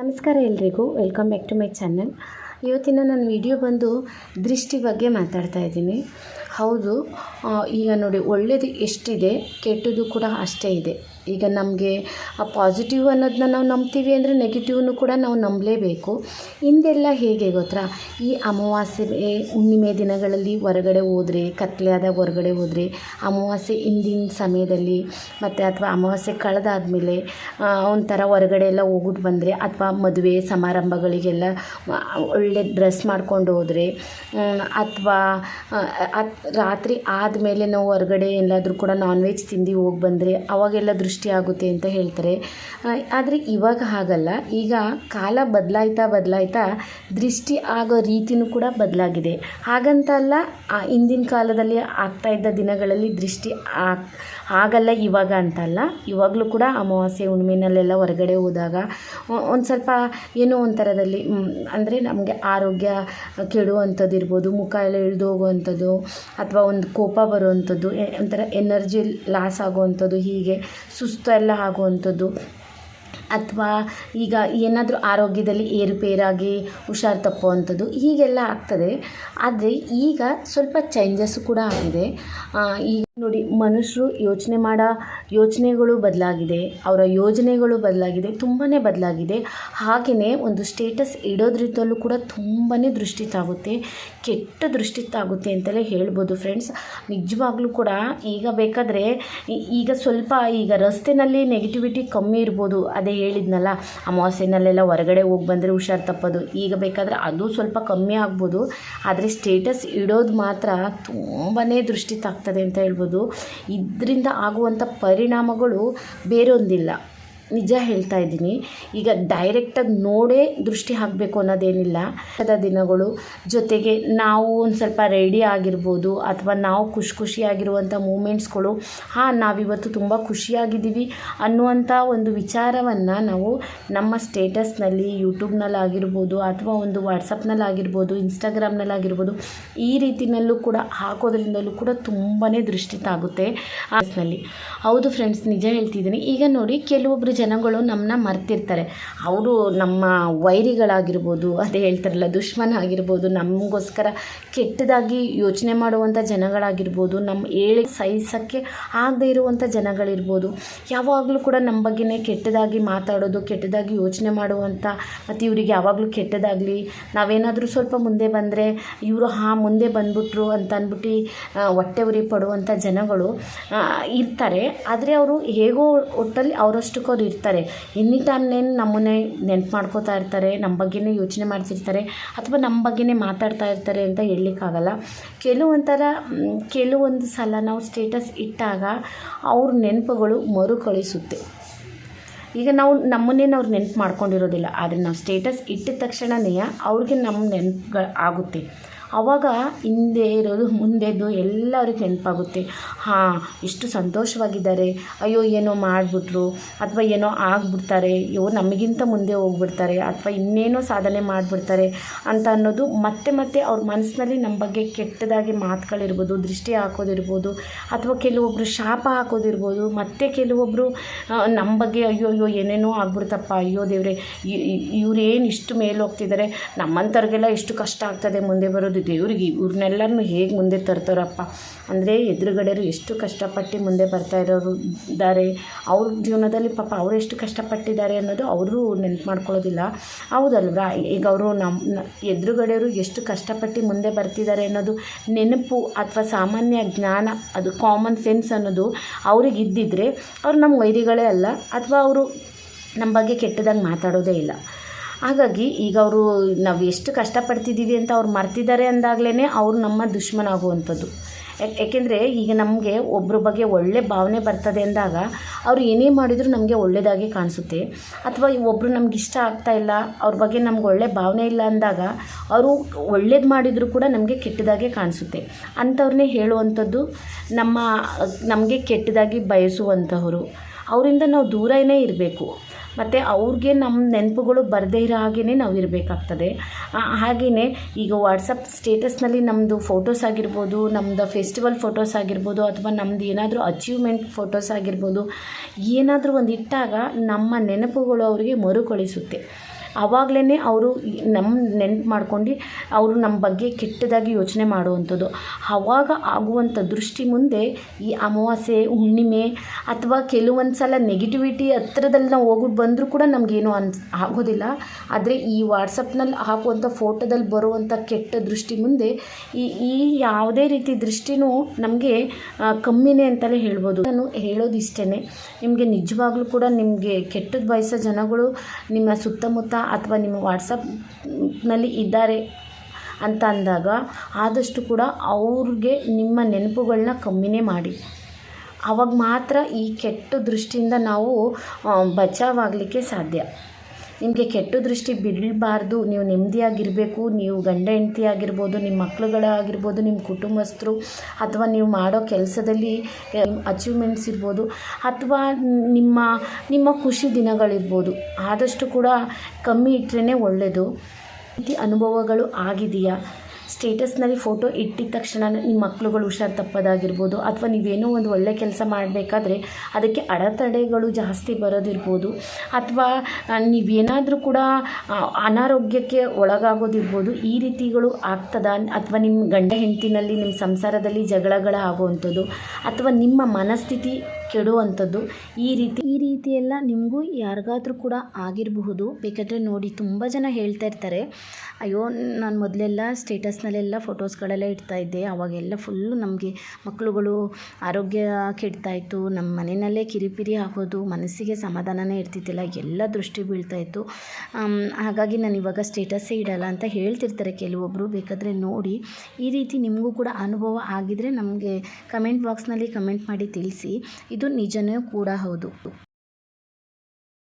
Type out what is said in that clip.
ನಮಸ್ಕಾರ ಎಲ್ರಿಗೂ. Welcome back to my channel ಇವತ್ತಿನ ನನ್ನ ವಿಡಿಯೋ ಬಂದು ದೃಷ್ಟಿ ಬಗ್ಗೆ ಮಾತಾಡ್ತಾ ಇದ್ದೀನಿ. ಹೌದು ಈಗ ನೋಡಿ ಒಳ್ಳೆಯದು ಎಷ್ಟಿದೆ, ಕೆಟ್ಟದ್ದು ಕೂಡ ಅಷ್ಟೇ ಇದೆ. ಈಗ ನಮಗೆ ಆ ಪಾಸಿಟಿವ್ ಅನ್ನೋದನ್ನ ನಾವು ನಂಬ್ತೀವಿ ಅಂದರೆ ನೆಗೆಟಿವ್ನು ಕೂಡ ನಾವು ನಂಬಲೇಬೇಕು. ಹಿಂದೆಲ್ಲ ಹೇಗೆ ಗೊತ್ತಾ? ಈ ಅಮಾವಾಸ್ಯೆ ಹುಣ್ಣಿಮೆ ದಿನಗಳಲ್ಲಿ ಹೊರಗಡೆ ಹೋದರೆ, ಕತ್ಲೆ ಆದಾಗ ಹೊರಗಡೆ ಹೋದರೆ, ಅಮಾವಾಸ್ಯೆ ಹಿಂದಿನ ಸಮಯದಲ್ಲಿ ಮತ್ತು ಅಥವಾ ಅಮಾವಾಸ್ಯೆ ಕಳೆದಾದ್ಮೇಲೆ ಒಂಥರ ಹೊರಗಡೆ ಎಲ್ಲ ಹೋಗ್ಬಿಟ್ಟು ಬಂದರೆ ಅಥವಾ ಮದುವೆ ಸಮಾರಂಭಗಳಿಗೆಲ್ಲ ಒಳ್ಳೆ ಡ್ರೆಸ್ ಮಾಡ್ಕೊಂಡು ಹೋದರೆ ಅಥವಾ ರಾತ್ರಿ ಆದಮೇಲೆ ನಾವು ಹೊರಗಡೆ ಎಲ್ಲಾದರೂ ಕೂಡ ನಾನ್ ವೆಜ್ ತಿಂದು ಹೋಗಿ ಬಂದರೆ, ಅವಾಗೆಲ್ಲ ದೃಷ್ಟಿ ಆಗುತ್ತೆ ಅಂತ ಹೇಳ್ತಾರೆ. ಆದರೆ ಇವಾಗ ಹಾಗಲ್ಲ. ಈಗ ಕಾಲ ಬದಲಾಯ್ತಾ ಬದಲಾಯ್ತಾ ದೃಷ್ಟಿ ಆಗೋ ರೀತಿನೂ ಕೂಡ ಬದಲಾಗಿದೆ. ಹಾಗಂತಲ್ಲ ಆ ಹಿಂದಿನ ಕಾಲದಲ್ಲಿ ಆಗ್ತಾ ಇದ್ದ ದಿನಗಳಲ್ಲಿ ದೃಷ್ಟಿ ಆಗ್, ಆಗಲ್ಲ ಇವಾಗ ಅಂತಲ್ಲ ಇವಾಗಲೂ ಕೂಡ ಅಮಾವಾಸ್ಯೆ ಹುಣ್ಣಿಮೆನಲ್ಲೆಲ್ಲ ಹೊರಗಡೆ ಹೋದಾಗ ಒಂದು ಸ್ವಲ್ಪ ಏನೋ ಒಂಥರದಲ್ಲಿ ಅಂದರೆ ನಮಗೆ ಆರೋಗ್ಯ ಕೆಡುವಂಥದ್ದು ಇರ್ಬೋದು ಮುಖ ಎಲ್ಲ ಇಳಿದು ಹೋಗುವಂಥದ್ದು ಅಥವಾ ಒಂದು ಕೋಪ ಬರುವಂಥದ್ದು ಒಂಥರ ಎನರ್ಜಿ ಲಾಸ್ ಆಗುವಂಥದ್ದು ಹೀಗೆ. ಸುಸ್ತು ಎಲ್ಲ ಆಗುವಂಥದ್ದು. ಅಥವಾ ಈಗ ಏನಾದರೂ ಆರೋಗ್ಯದಲ್ಲಿ ಏರುಪೇರಾಗಿ ಹುಷಾರು ತಪ್ಪುವಂಥದ್ದು ಹೀಗೆಲ್ಲ ಆಗ್ತದೆ. ಆದರೆ ಈಗ ಸ್ವಲ್ಪ ಚೇಂಜಸ್ಸು ಕೂಡ ಆಗಿದೆ. ಈ ನೋಡಿ ಮನುಷ್ಯರು ಯೋಚನೆ ಮಾಡೋ, ಯೋಚನೆಗಳು ಬದಲಾಗಿದೆ, ಅವರ ಯೋಜನೆಗಳು ಬದಲಾಗಿದೆ ತುಂಬಾ ಬದಲಾಗಿದೆ. ಹಾಗೆಯೇ ಒಂದು ಸ್ಟೇಟಸ್ ಇಡೋದ್ರಿಂದಲೂ ಕೂಡ ತುಂಬಾ ದೃಷ್ಟಿ ತಾಗುತ್ತೆ, ಕೆಟ್ಟ ದೃಷ್ಟಿ ತಾಗುತ್ತೆ ಅಂತಲೇ ಹೇಳ್ಬೋದು ಫ್ರೆಂಡ್ಸ್ ನಿಜವಾಗ್ಲೂ ಕೂಡ ಈಗ ಬೇಕಾದರೆ ಈಗ ಸ್ವಲ್ಪ ಈಗ ರಸ್ತೆನಲ್ಲಿ ನೆಗೆಟಿವಿಟಿ ಕಮ್ಮಿ ಇರ್ಬೋದು, ಅದೇ ಹೇಳಿದ್ನಲ್ಲ, ಅಮಾವಾಸ್ಯೆನಲ್ಲೆಲ್ಲ ಹೊರಗಡೆ ಹೋಗಿ ಬಂದರೆ ಹುಷಾರು ತಪ್ಪೋದು. ಈಗ ಬೇಕಾದರೆ ಅದು ಸ್ವಲ್ಪ ಕಮ್ಮಿ ಆಗ್ಬೋದು, ಆದರೆ ಸ್ಟೇಟಸ್ ಇಡೋದು ಮಾತ್ರ ತುಂಬಾ ದೃಷ್ಟಿ ತಾಗ್ತದೆ ಅಂತ ಹೇಳ್ಬೋದು. ಇದರಿಂದ ಆಗುವಂಥ ಪರಿಣಾಮಗಳು ಬೇರೊಂದಿಲ್ಲ. ನಿಜ ಹೇಳ್ತಾ ಇದ್ದೀನಿ. ಈಗ ಡೈರೆಕ್ಟಾಗಿ ನೋಡೇ ದೃಷ್ಟಿ ಹಾಕಬೇಕು ಅನ್ನೋದೇನಿಲ್ಲ. ಅದ ದಿನಗಳು ಜೊತೆಗೆ ನಾವು ಒಂದು ಸ್ವಲ್ಪ ರೆಡಿ ಆಗಿರ್ಬೋದು ಅಥವಾ ನಾವು ಖುಷಿ ಖುಷಿಯಾಗಿರುವಂಥ ಮೂಮೆಂಟ್ಸ್ಗಳು ಹಾಂ, ನಾವಿವತ್ತು ತುಂಬ ಖುಷಿಯಾಗಿದ್ದೀವಿ ಅನ್ನುವಂಥ ಒಂದು ವಿಚಾರವನ್ನು ನಾವು ನಮ್ಮ ಸ್ಟೇಟಸ್ನಲ್ಲಿ ಯೂಟ್ಯೂಬ್ನಲ್ಲಿ ಆಗಿರ್ಬೋದು ಅಥವಾ ಒಂದು ವಾಟ್ಸಪ್ನಲ್ಲಿ ಆಗಿರ್ಬೋದು ಇನ್ಸ್ಟಾಗ್ರಾಮ್ನಲ್ಲಿ ಆಗಿರ್ಬೋದು ಈ ರೀತಿಯಲ್ಲೂ ಕೂಡ ಹಾಕೋದ್ರಿಂದಲೂ ಕೂಡ ತುಂಬಾ ದೃಷ್ಟಿ ತಾಗುತ್ತೆ ಹೌದು ಫ್ರೆಂಡ್ಸ್ ನಿಜ ಹೇಳ್ತಿದ್ದೀನಿ. ಈಗ ನೋಡಿ ಕೆಲವೊಬ್ಬರು ಜನಗಳು ನಮ್ಮನ್ನ ಮರ್ತಿರ್ತಾರೆ. ಅವರು ನಮ್ಮ ವೈರಿಗಳಾಗಿರ್ಬೋದು, ಅದೇ ಹೇಳ್ತಾರಲ್ಲ ದುಶ್ಮನ ಆಗಿರ್ಬೋದು ನಮಗೋಸ್ಕರ ಕೆಟ್ಟದಾಗಿ ಯೋಚನೆ ಮಾಡುವಂಥ ಜನಗಳಾಗಿರ್ಬೋದು ನಮ್ಮ ಹೇಳಿ ಸಹಿಸೋಕ್ಕೆ ಆಗದೇ ಇರುವಂಥ ಜನಗಳಿರ್ಬೋದು, ಯಾವಾಗಲೂ ಕೂಡ ನಮ್ಮ ಬಗ್ಗೆನೇ ಕೆಟ್ಟದಾಗಿ ಮಾತಾಡೋದು, ಕೆಟ್ಟದಾಗಿ ಯೋಚನೆ ಮಾಡುವಂಥ ಮತ್ತು ಇವರಿಗೆ ಯಾವಾಗಲೂ ಕೆಟ್ಟದಾಗಲಿ, ನಾವೇನಾದರೂ ಸ್ವಲ್ಪ ಮುಂದೆ ಬಂದರೆ ಇವರು ಹಾ ಮುಂದೆ ಬಂದ್ಬಿಟ್ರು ಅಂತ ಅಂದ್ಬಿಟ್ಟು ಹೊಟ್ಟೆ ಉರಿ ಪಡುವಂಥ ಜನಗಳು ಇರ್ತಾರೆ. ಆದರೆ ಅವರು ಹೇಗೋ ಒಟ್ಟಲ್ಲಿ ಅವರಷ್ಟಕ್ಕೋ ಅವ್ರು ಇರ್ತಾರೆ. ಎನಿ ಟೈಮ್ನೇನು ನಮ್ಮನ್ನೇ ನೆನ್ಪು ಮಾಡ್ಕೋತಾ ಇರ್ತಾರೆ ನಮ್ಮ ಬಗ್ಗೆನೇ ಯೋಚನೆ ಮಾಡ್ತಿರ್ತಾರೆ ಅಥವಾ ನಮ್ಮ ಬಗ್ಗೆನೇ ಮಾತಾಡ್ತಾ ಇರ್ತಾರೆ ಅಂತ ಹೇಳಲಿಕ್ಕಾಗಲ್ಲ. ಕೆಲವೊಂಥರ ಕೆಲವೊಂದು ಸಲ ನಾವು ಸ್ಟೇಟಸ್ ಇಟ್ಟಾಗ ಅವ್ರ ನೆನಪುಗಳು ಮರುಕಳಿಸುತ್ತೆ. ಈಗ ನಾವು ನಮ್ಮನ್ನೇನು ಅವ್ರು ನೆನ್ಪು ಮಾಡ್ಕೊಂಡಿರೋದಿಲ್ಲ. ಆದರೆ ನಾವು ಸ್ಟೇಟಸ್ ಇಟ್ಟಿದ ತಕ್ಷಣವೇ ಅವ್ರಿಗೆ ನಮ್ಮ ನೆನಪುಗಳು ಆಗುತ್ತೆ. ಆವಾಗ ಹಿಂದೆ ಇರೋದು ಮುಂದೆದು ಎಲ್ಲ ಅವ್ರಿಗೆ ನೆನಪಾಗುತ್ತೆ. ಹಾಂ, ಇಷ್ಟು ಸಂತೋಷವಾಗಿದ್ದಾರೆ. ಅಯ್ಯೋ, ಏನೋ ಮಾಡಿಬಿಟ್ರು, ಅಥವಾ ಏನೋ ಆಗ್ಬಿಡ್ತಾರೆ. ಅಯ್ಯೋ, ನಮಗಿಂತ ಮುಂದೆ ಹೋಗ್ಬಿಡ್ತಾರೆ, ಅಥವಾ ಇನ್ನೇನೋ ಸಾಧನೆ ಮಾಡಿಬಿಡ್ತಾರೆ ಅಂತ ಅನ್ನೋದು ಮತ್ತೆ ಮತ್ತೆ ಅವ್ರ ಮನಸ್ಸಿನಲ್ಲಿ ನಮ್ಮ ಬಗ್ಗೆ ಕೆಟ್ಟದಾಗಿ ಮಾತುಗಳಿರ್ಬೋದು, ದೃಷ್ಟಿ ಹಾಕೋದಿರ್ಬೋದು, ಅಥವಾ ಕೆಲವೊಬ್ಬರು ಶಾಪ ಹಾಕೋದಿರ್ಬೋದು, ಮತ್ತು ಕೆಲವೊಬ್ಬರು ನಮ್ಮ ಬಗ್ಗೆ ಅಯ್ಯೋ ಅಯ್ಯೋ, ಏನೇನೋ ಆಗ್ಬಿಡ್ತಪ್ಪ, ಅಯ್ಯೋ ದೇವ್ರೆ ಇವ್ರೇನು ಇಷ್ಟು ಮೇಲೆ ಹೋಗ್ತಿದ್ದಾರೆ ನಮ್ಮಂಥವ್ರಿಗೆಲ್ಲ ಎಷ್ಟು ಕಷ್ಟ ಆಗ್ತದೆ, ಮುಂದೆ ಬರೋದು ದೇವ್ರಿಗೆ ಇವ್ರನ್ನೆಲ್ಲರನ್ನು ಹೇಗೆ ಮುಂದೆ ತರ್ತಾರಪ್ಪ? ಅಂದರೆ ಎದುರುಗಡೆಯರು ಎಷ್ಟು ಕಷ್ಟಪಟ್ಟು ಮುಂದೆ ಬರ್ತಾ ಇರೋರು ಇದ್ದಾರೆ ಅವ್ರ ಜೀವನದಲ್ಲಿ ಪಾಪ ಅವ್ರು ಎಷ್ಟು ಕಷ್ಟಪಟ್ಟಿದ್ದಾರೆ ಅನ್ನೋದು ಅವರು ನೆನಪು ಮಾಡ್ಕೊಳ್ಳೋದಿಲ್ಲ. ಹೌದಲ್ವಾ? ಈಗ ಅವರು ನಮ್ಮ ಎದುರುಗಡೆಯವರು ಎಷ್ಟು ಕಷ್ಟಪಟ್ಟು ಮುಂದೆ ಬರ್ತಿದ್ದಾರೆ ಅನ್ನೋದು ನೆನಪು ಅಥವಾ ಸಾಮಾನ್ಯ ಜ್ಞಾನ, ಅದು ಕಾಮನ್ ಸೆನ್ಸ್ ಅನ್ನೋದು ಅವ್ರಿಗೆ ಇದ್ದಿದ್ರೆ ಅವ್ರು ನಮ್ಮ ವೈರಿಗಳೇ ಅಲ್ಲ, ಅಥವಾ ಅವರು ನಮ್ಮ ಬಗ್ಗೆ ಕೆಟ್ಟದಾಗಿ ಮಾತಾಡೋದೇ ಇಲ್ಲ. ಹಾಗಾಗಿ ಈಗ ಅವರು ನಾವು ಎಷ್ಟು ಕಷ್ಟಪಡ್ತಿದ್ದೀವಿ ಅಂತ ಅವ್ರು ಮರ್ತಿದ್ದಾರೆ ಅಂದಾಗಲೇ ಅವರು ನಮ್ಮ ದುಶ್ಮನ ಆಗುವಂಥದ್ದು ಯಾಕೆ, ಯಾಕೆಂದರೆ ಈಗ ನಮಗೆ ಒಬ್ಬರ ಬಗ್ಗೆ ಒಳ್ಳೆ ಭಾವನೆ ಬರ್ತದೆ ಅಂದಾಗ ಅವ್ರು ಏನೇ ಮಾಡಿದರೂ ನಮಗೆ ಒಳ್ಳೆಯದಾಗಿ ಕಾಣಿಸುತ್ತೆ. ಅಥವಾ ಒಬ್ಬರು ನಮ್ಗೆ ಇಷ್ಟ ಆಗ್ತಾ ಇಲ್ಲ, ಅವ್ರ ಬಗ್ಗೆ ನಮ್ಗೆ ಒಳ್ಳೆ ಭಾವನೆ ಇಲ್ಲ ಅಂದಾಗ ಅವರು ಒಳ್ಳೇದು ಮಾಡಿದರೂ ಕೂಡ ನಮಗೆ ಕೆಟ್ಟದಾಗೆ ಕಾಣಿಸುತ್ತೆ. ಅಂಥವ್ರನ್ನೇ ಹೇಳುವಂಥದ್ದು ನಮ್ಮ, ನಮಗೆ ಕೆಟ್ಟದಾಗಿ ಬಯಸುವಂತಹವರು ಅವರಿಂದ ನಾವು ದೂರನೇ ಇರಬೇಕು. ಮತ್ತು ಅವ್ರಿಗೆ ನಮ್ಮ ನೆನಪುಗಳು ಬರದೇ ಇರೋ ಹಾಗೇ ನಾವು ಇರಬೇಕಾಗ್ತದೆ. ಹಾಗೆಯೇ ಈಗ ವಾಟ್ಸಪ್ ಸ್ಟೇಟಸ್ನಲ್ಲಿ ನಮ್ಮದು ಫೋಟೋಸ್ ಆಗಿರ್ಬೋದು ನಮ್ಮದು ಫೆಸ್ಟಿವಲ್ ಫೋಟೋಸ್ ಆಗಿರ್ಬೋದು, ಅಥವಾ ನಮ್ಮದು ಏನಾದರೂ ಅಚೀವ್ಮೆಂಟ್ ಫೋಟೋಸ್ ಆಗಿರ್ಬೋದು, ಏನಾದರೂ ಒಂದು ಇಟ್ಟಾಗ ನಮ್ಮ ನೆನಪುಗಳು ಅವರಿಗೆ ಮರುಕಳಿಸುತ್ತೆ. ಆವಾಗಲೇ ಅವರು ನಮ್ಮ ನೆನ್ಪು ಮಾಡ್ಕೊಂಡು ಅವರು ನಮ್ಮ ಬಗ್ಗೆ ಕೆಟ್ಟದಾಗಿ ಯೋಚನೆ ಮಾಡುವಂಥದ್ದು. ಆವಾಗ ಆಗುವಂಥ ದೃಷ್ಟಿ ಮುಂದೆ ಈ ಅಮಾವಾಸ್ಯೆ, ಹುಣ್ಣಿಮೆ ಅಥವಾ ಕೆಲವೊಂದು ಸಲ ನೆಗೆಟಿವಿಟಿ ಹತ್ರದಲ್ಲಿ ನಾವು ಹೋಗಿ ಬಂದರೂ ಕೂಡ ನಮಗೇನು ಅನ್ಸ್ ಆಗೋದಿಲ್ಲ. ಆದರೆ ಈ ವಾಟ್ಸಪ್ನಲ್ಲಿ ಹಾಕುವಂಥ ಫೋಟೋದಲ್ಲಿ ಬರುವಂಥ ಕೆಟ್ಟ ದೃಷ್ಟಿ ಮುಂದೆ ಈ ಈ ಯಾವುದೇ ರೀತಿ ದೃಷ್ಟಿನೂ ನಮಗೆ ಕಮ್ಮಿನೇ ಅಂತಲೇ ಹೇಳ್ಬೋದು. ನಾನು ಹೇಳೋದು ಇಷ್ಟೇ ನಿಮಗೆ ನಿಜವಾಗ್ಲೂ ಕೂಡ ನಿಮಗೆ ಕೆಟ್ಟದ್ದು ಬಯಸೋ ಜನಗಳು ನಿಮ್ಮ ಸುತ್ತಮುತ್ತ ಅಥವಾ ನಿಮ್ಮ ವಾಟ್ಸಪ್ನಲ್ಲಿ ಇದ್ದಾರೆ ಅಂತ ಅಂದಾಗ ಆದಷ್ಟು ಕೂಡ ಅವ್ರಿಗೆ ನಿಮ್ಮ ನೆನಪುಗಳನ್ನ ಕಮ್ಮಿನೇ ಮಾಡಿ. ಆವಾಗ ಮಾತ್ರ ಈ ಕೆಟ್ಟ ದೃಷ್ಟಿಯಿಂದ ನಾವು ಬಚಾವಾಗಲಿಕ್ಕೆ ಸಾಧ್ಯ. ನಿಮಗೆ ಕೆಟ್ಟ ದೃಷ್ಟಿ ಬೀಳಬಾರ್ದು ನೀವು ನೆಮ್ಮದಿಯಾಗಿರಬೇಕು. ನೀವು ಗಂಡ ಹೆಂಡತಿ ಆಗಿರ್ಬೋದು, ನಿಮ್ಮ ಮಕ್ಕಳುಗಳಾಗಿರ್ಬೋದು ನಿಮ್ಮ ಕುಟುಂಬಸ್ಥರು ಅಥವಾ ನೀವು ಮಾಡೋ ಕೆಲಸದಲ್ಲಿ ಅಚೀವ್ಮೆಂಟ್ಸ್ ಇರ್ಬೋದು ಅಥವಾ ನಿಮ್ಮ ನಿಮ್ಮ ಖುಷಿ ದಿನಗಳಿರ್ಬೋದು. ಆದಷ್ಟು ಕೂಡ ಕಮ್ಮಿ ಇಟ್ಟರೆ ಒಳ್ಳೆಯದು ರೀತಿ ಅನುಭವಗಳು ಆಗಿದೆಯಾ? ಸ್ಟೇಟಸ್ನಲ್ಲಿ ಫೋಟೋ ಇಟ್ಟಿದ ತಕ್ಷಣ ನಿಮ್ಮ ಮಕ್ಕಳುಗಳು ಹುಷಾರು ತಪ್ಪೋದಾಗಿರ್ಬೋದು ಅಥವಾ ನೀವೇನೋ ಒಂದು ಒಳ್ಳೆ ಕೆಲಸ ಮಾಡಬೇಕಾದ್ರೆ ಅದಕ್ಕೆ ಅಡೆತಡೆಗಳು ಜಾಸ್ತಿ ಬರೋದಿರ್ಬೋದು ಅಥವಾ ನೀವೇನಾದರೂ ಕೂಡ ಅನಾರೋಗ್ಯಕ್ಕೆ ಒಳಗಾಗೋದಿರ್ಬೋದು ಈ ರೀತಿಗಳು ಆಗ್ತದ? ಅಥವಾ ನಿಮ್ಮ ಗಂಡ ಹೆಂಡತಿನಲ್ಲಿ ನಿಮ್ಮ ಸಂಸಾರದಲ್ಲಿ ಜಗಳಗಳ ಆಗುವಂಥದ್ದು ಅಥವಾ ನಿಮ್ಮ ಮನಸ್ಥಿತಿ ಕೆಡುವಂಥದ್ದು. ಈ ರೀತಿ ಈ ರೀತಿ ಎಲ್ಲ ನಿಮಗೂ ಯಾರಿಗಾದ್ರೂ ಕೂಡ ಆಗಿರಬಹುದು. ಬೇಕಾದರೆ ನೋಡಿ, ತುಂಬ ಜನ ಹೇಳ್ತಾ ಇರ್ತಾರೆ, ಅಯ್ಯೋ, ನಾನು ಮೊದಲೆಲ್ಲ ಸ್ಟೇಟಸ್ನಲ್ಲೆಲ್ಲ ಫೋಟೋಸ್ಗಳೆಲ್ಲ ಇಡ್ತಾ ಇದ್ದೆ. ಅವಾಗೆಲ್ಲ ಫುಲ್ಲು ನಮಗೆ ಮಕ್ಕಳುಗಳು ಆರೋಗ್ಯ ಕೆಡ್ತಾಯಿತ್ತು ನಮ್ಮ ಮನೆಯಲ್ಲೇ ಕಿರಿಪಿರಿ ಆಗೋದು, ಮನಸ್ಸಿಗೆ ಸಮಾಧಾನನೇ ಇರ್ತಿದ್ದಿಲ್ಲ. ಎಲ್ಲ ದೃಷ್ಟಿ ಬೀಳ್ತಾ ಇತ್ತು. ಹಾಗಾಗಿ ನಾನು ಇವಾಗ ಸ್ಟೇಟಸ್ಸೇ ಇಡಲ್ಲ ಅಂತ ಹೇಳ್ತಿರ್ತಾರೆ ಕೆಲವೊಬ್ಬರು ಬೇಕಾದರೆ ನೋಡಿ, ಈ ರೀತಿ ನಿಮಗೂ ಕೂಡ ಅನುಭವ ಆಗಿದ್ದರೆ ನಮಗೆ ಕಮೆಂಟ್ ಬಾಕ್ಸ್ನಲ್ಲಿ ಕಮೆಂಟ್ ಮಾಡಿ ತಿಳಿಸಿ. ಇದು ನಿಜನೇ ಕೂಡ ಹೌದು.